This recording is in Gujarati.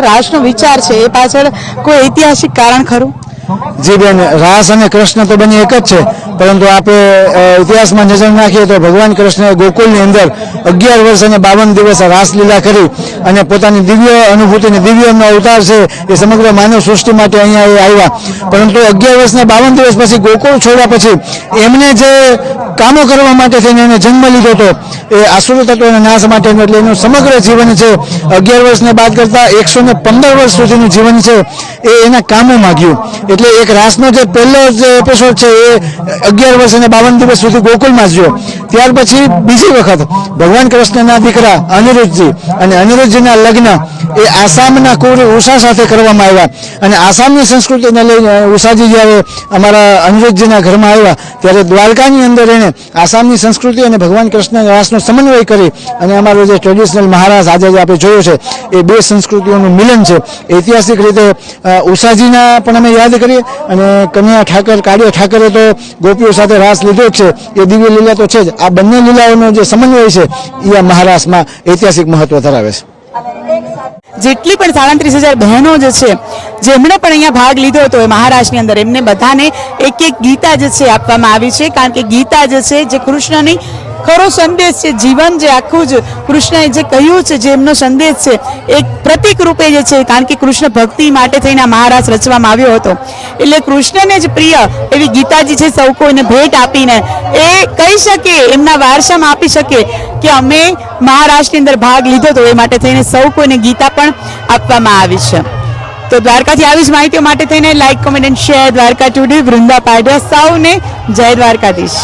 રાસનો વિચાર છે એ પાછળ કોઈ ઐતિહાસિક કારણ ખરું? જી બેન, રાસ અને કૃષ્ણ તો બંને એક જ છે, પરંતુ આપણે ઇતિહાસમાં નજર નાખીએ તો ભગવાન કૃષ્ણએ ગોકુલની અંદર અગિયાર વર્ષ અને બાવન દિવસ રાસલીલા કરી અને પોતાની દિવ્ય અનુભૂતિને દિવ્ય એમનો અવતાર છે એ સમગ્ર માનવ સૃષ્ટિ માટે અહીંયા એ આવ્યા. પરંતુ અગિયાર વર્ષના બાવન દિવસ પછી ગોકુળ છોડ્યા પછી એમને જે કામો કરવા માટે થઈને એને જન્મ લીધો હતો, એ આસુર તત્વોના નાશ માટેનું એટલે એનું સમગ્ર જીવન છે, અગિયાર વર્ષને બાદ કરતાં એકસો પંદર વર્ષ સુધીનું જીવન છે, એ એના કામો માગ્યું. એટલે એક રાસનો જે પહેલો જે એપિસોડ છે એ અગિયાર વર્ષ અને બાવન દિવસ સુધી ગોકુળમાં જ રહ્યો. ત્યાર પછી બીજી વખત ભગવાન કૃષ્ણના દીકરા અનિરુદ્ધજી અને અનિરુદ્ધજીના લગ્ન એ આસામના કુર ઉષા સાથે કરવામાં આવ્યા. અને આસામની સંસ્કૃતિને લઈને ઉષાજી જ્યારે અમારા અનિરુદ્ધજીના ઘરમાં આવ્યા, ત્યારે દ્વારકાની અંદર એણે આસામની સંસ્કૃતિ અને ભગવાન કૃષ્ણ રાસનો સમન્વય કરી અને અમારો જે ટ્રેડિશનલ મહારાજ આજે જે આપણે જોયો છે, એ બે સંસ્કૃતિઓનું મિલન છે. ઐતિહાસિક રીતે ઉષાજીના પણ અમે યાદ કરીએ અને કન્યા ઠાકર, કાળિયા ઠાકરે તો ગોપીઓ સાથે રાસ લીધો છે. એ દિવ્ય લીલા તો છે જ. આ બંને લીલાઓનો જે સમન્વય છે એ આ મહારાષ્ટ્રમાં ઐતિહાસિક મહત્વ ધરાવે છે. જેટલી પણ સાડત્રીસ હજાર બહેનો જે છે, જેમણે પણ અહીંયા ભાગ લીધો હતો એ મહારાષ્ટ્રની અંદર, એમને બધાને એક એક ગીતા જે છે આપવામાં આવી છે. કારણ કે ગીતા જે છે, જે કૃષ્ણની ખરો સંદેશ છે, જીવન જે આખું જ કૃષ્ણએ જે કહ્યું છે, જે એમનો સંદેશ છે, એક પ્રતિક રૂપે જે છે, કારણ કે કૃષ્ણ ભક્તિ માટે થઈને મહારાષ્ટ્ર રચવામાં આવ્યો હતો. એટલે કૃષ્ણને જ પ્રિય એવી ગીતાજી છે, સૌ કોઈને ભેટ આપીને એ કહી શકે, એમના વારસામાં આપી શકે કે અમે મહારાષ્ટ્રની અંદર ભાગ લીધો હતો એ માટે થઈને સૌ કોઈને ગીતા પણ આપવામાં આવી છે. તો દ્વારકાથી આવી જ માહિતીઓ માટે થઈને like comment and share Dwarka two D વૃંદા પાડ્યા સૌને જય દ્વારકાધીશ.